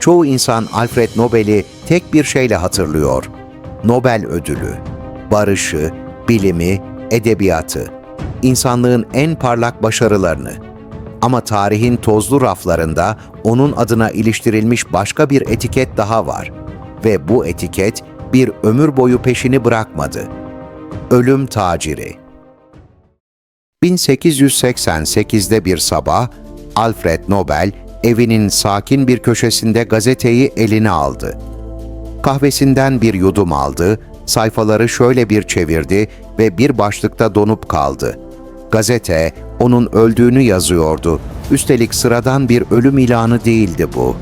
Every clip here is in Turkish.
çoğu insan Alfred Nobel'i tek bir şeyle hatırlıyor. Nobel ödülü, barışı, bilimi, edebiyatı, insanlığın en parlak başarılarını. Ama tarihin tozlu raflarında onun adına iliştirilmiş başka bir etiket daha var. Ve bu etiket bir ömür boyu peşini bırakmadı. Ölüm taciri. 1888'de bir sabah Alfred Nobel evinin sakin bir köşesinde gazeteyi eline aldı. Kahvesinden bir yudum aldı, sayfaları şöyle bir çevirdi ve bir başlıkta donup kaldı. Gazete onun öldüğünü yazıyordu. Üstelik sıradan bir ölüm ilanı değildi bu.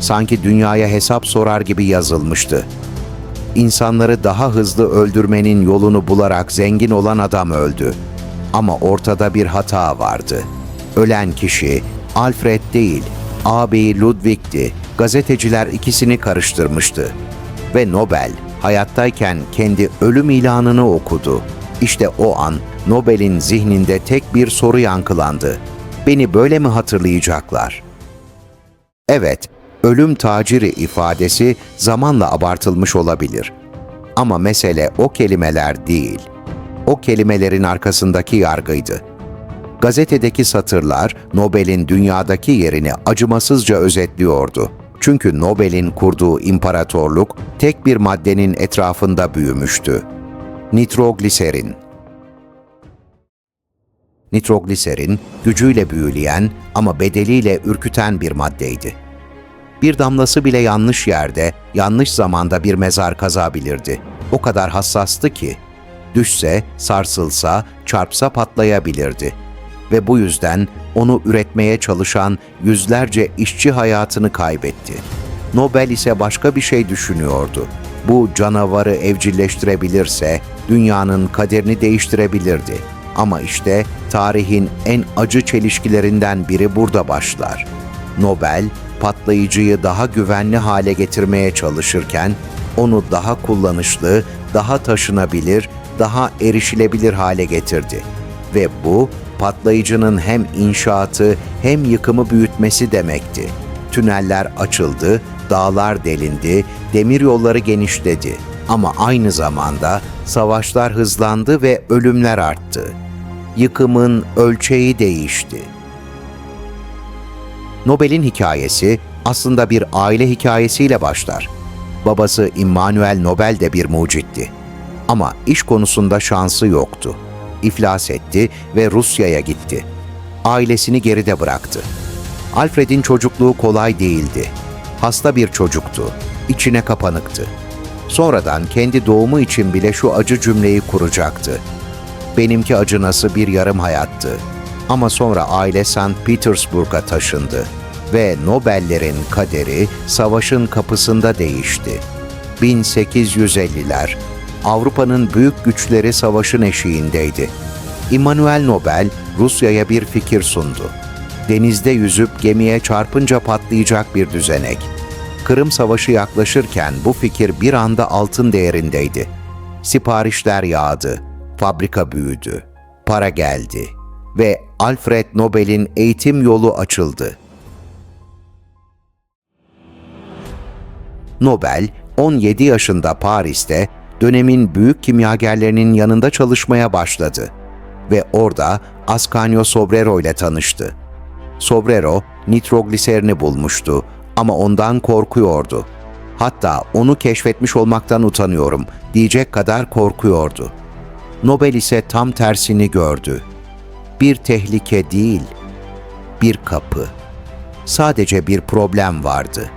Sanki dünyaya hesap sorar gibi yazılmıştı. İnsanları daha hızlı öldürmenin yolunu bularak zengin olan adam öldü. Ama ortada bir hata vardı. Ölen kişi Alfred değil, ağabeyi Ludwig'ti. Gazeteciler ikisini karıştırmıştı. Ve Nobel hayattayken kendi ölüm ilanını okudu. İşte o an Nobel'in zihninde tek bir soru yankılandı. Beni böyle mi hatırlayacaklar? Evet, ölüm taciri ifadesi zamanla abartılmış olabilir. Ama mesele o kelimeler değil. O kelimelerin arkasındaki yargıydı. Gazetedeki satırlar Nobel'in dünyadaki yerini acımasızca özetliyordu. Çünkü Nobel'in kurduğu imparatorluk tek bir maddenin etrafında büyümüştü. Nitrogliserin. Nitrogliserin gücüyle büyüleyen ama bedeliyle ürküten bir maddeydi. Bir damlası bile yanlış yerde, yanlış zamanda bir mezar kazabilirdi. O kadar hassastı ki, düşse, sarsılsa, çarpsa patlayabilirdi. Ve bu yüzden onu üretmeye çalışan yüzlerce işçi hayatını kaybetti. Nobel ise başka bir şey düşünüyordu. Bu canavarı evcilleştirebilirse dünyanın kaderini değiştirebilirdi. Ama işte tarihin en acı çelişkilerinden biri burada başlar. Nobel, patlayıcıyı daha güvenli hale getirmeye çalışırken, onu daha kullanışlı, daha taşınabilir, daha erişilebilir hale getirdi. Ve bu, patlayıcının hem inşaatı hem yıkımı büyütmesi demekti. Tüneller açıldı, dağlar delindi, demir yolları genişledi. Ama aynı zamanda savaşlar hızlandı ve ölümler arttı. Yıkımın ölçeği değişti. Nobel'in hikayesi aslında bir aile hikayesiyle başlar. Babası Immanuel Nobel de bir mucitti. Ama iş konusunda şansı yoktu. İflas etti ve Rusya'ya gitti. Ailesini geride bıraktı. Alfred'in çocukluğu kolay değildi. Hasta bir çocuktu. İçine kapanıktı. Sonradan kendi doğumu için bile şu acı cümleyi kuracaktı. Benimki acınası bir yarım hayattı. Ama sonra aile St. Petersburg'a taşındı ve Nobellerin kaderi savaşın kapısında değişti. 1850'ler Avrupa'nın büyük güçleri savaşın eşiğindeydi. Immanuel Nobel Rusya'ya bir fikir sundu. Denizde yüzüp gemiye çarpınca patlayacak bir düzenek. Kırım Savaşı yaklaşırken bu fikir bir anda altın değerindeydi. Siparişler yağdı, fabrika büyüdü, para geldi ve Alfred Nobel'in eğitim yolu açıldı. Nobel 17 yaşında Paris'te dönemin büyük kimyagerlerinin yanında çalışmaya başladı ve orada Ascanio Sobrero ile tanıştı. Sobrero nitrogliserini bulmuştu ama ondan korkuyordu. Hatta onu keşfetmiş olmaktan utanıyorum diyecek kadar korkuyordu. Nobel ise tam tersini gördü. Bir tehlike değil, bir kapı. Sadece bir problem vardı.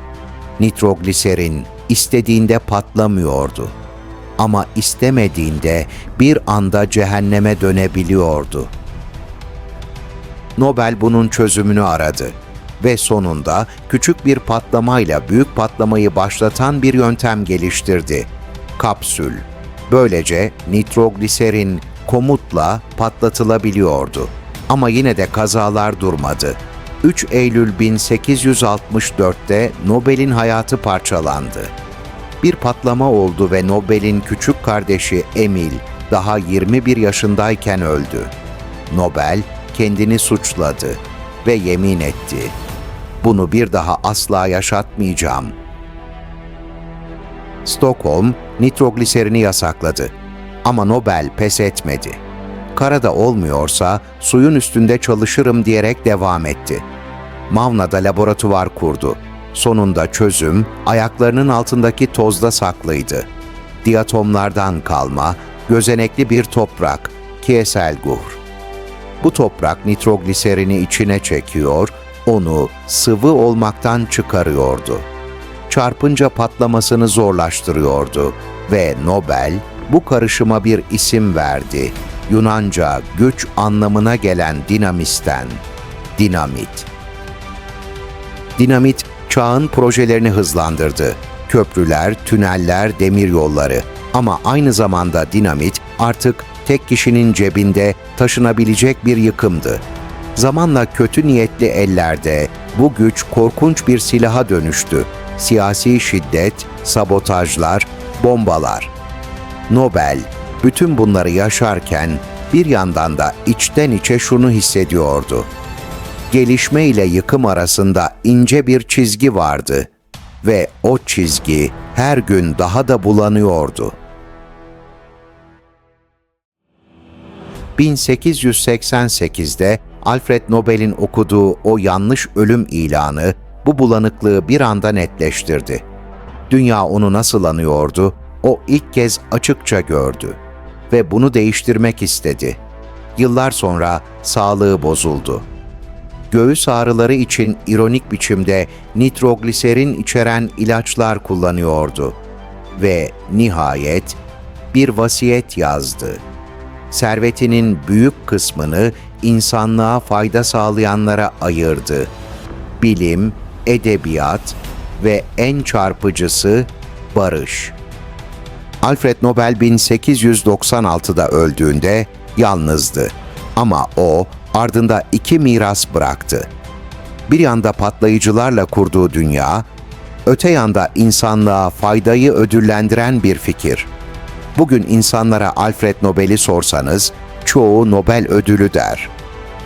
Nitrogliserin istediğinde patlamıyordu. Ama istemediğinde bir anda cehenneme dönebiliyordu. Nobel bunun çözümünü aradı ve sonunda küçük bir patlamayla büyük patlamayı başlatan bir yöntem geliştirdi. Kapsül. Böylece nitrogliserin komutla patlatılabiliyordu. Ama yine de kazalar durmadı. 3 Eylül 1864'te Nobel'in hayatı parçalandı. Bir patlama oldu ve Nobel'in küçük kardeşi Emil daha 21 yaşındayken öldü. Nobel kendini suçladı ve yemin etti. Bunu bir daha asla yaşatmayacağım. Stockholm nitrogliserini yasakladı. Ama Nobel pes etmedi. Karada olmuyorsa suyun üstünde çalışırım diyerek devam etti. Mavna'da laboratuvar kurdu. Sonunda çözüm ayaklarının altındaki tozda saklıydı. Diatomlardan kalma, gözenekli bir toprak, Kieselguhr. Bu toprak nitrogliserini içine çekiyor, onu sıvı olmaktan çıkarıyordu. Çarpınca patlamasını zorlaştırıyordu ve Nobel bu karışıma bir isim verdi. Yunanca güç anlamına gelen dinamisten, dinamit. Dinamit çağın projelerini hızlandırdı. Köprüler, tüneller, demiryolları. Ama aynı zamanda dinamit artık tek kişinin cebinde taşınabilecek bir yıkımdı. Zamanla kötü niyetli ellerde bu güç korkunç bir silaha dönüştü. Siyasi şiddet, sabotajlar, bombalar. Nobel bütün bunları yaşarken bir yandan da içten içe şunu hissediyordu gelişme ile yıkım arasında ince bir çizgi vardı ve o çizgi her gün daha da bulanıyordu. 1888'de Alfred Nobel'in okuduğu o yanlış ölüm ilanı bu bulanıklığı bir anda netleştirdi. Dünya onu nasıl anıyordu, o ilk kez açıkça gördü ve bunu değiştirmek istedi. Yıllar sonra sağlığı bozuldu göğüs ağrıları için ironik biçimde nitrogliserin içeren ilaçlar kullanıyordu ve nihayet bir vasiyet yazdı. Servetinin büyük kısmını insanlığa fayda sağlayanlara ayırdı. Bilim, edebiyat ve en çarpıcısı barış. Alfred Nobel 1896'da öldüğünde yalnızdı. Ama o ardında iki miras bıraktı. Bir yanda patlayıcılarla kurduğu dünya, öte yanda insanlığa faydayı ödüllendiren bir fikir. Bugün insanlara Alfred Nobel'i sorsanız, çoğu Nobel ödülü der.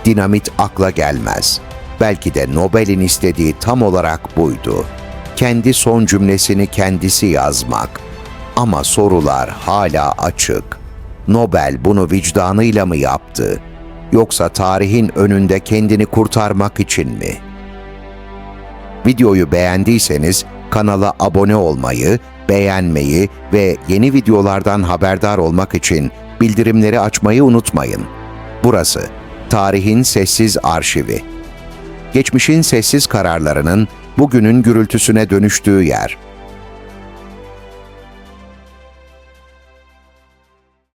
Dinamit akla gelmez. Belki de Nobel'in istediği tam olarak buydu. Kendi son cümlesini kendisi yazmak. Ama sorular hala açık. Nobel bunu vicdanıyla mı yaptı? Yoksa tarihin önünde kendini kurtarmak için mi? Videoyu beğendiyseniz kanala abone olmayı, beğenmeyi ve yeni videolardan haberdar olmak için bildirimleri açmayı unutmayın. Burası tarihin sessiz arşivi. Geçmişin sessiz kararlarının bugünün gürültüsüne dönüştüğü yer.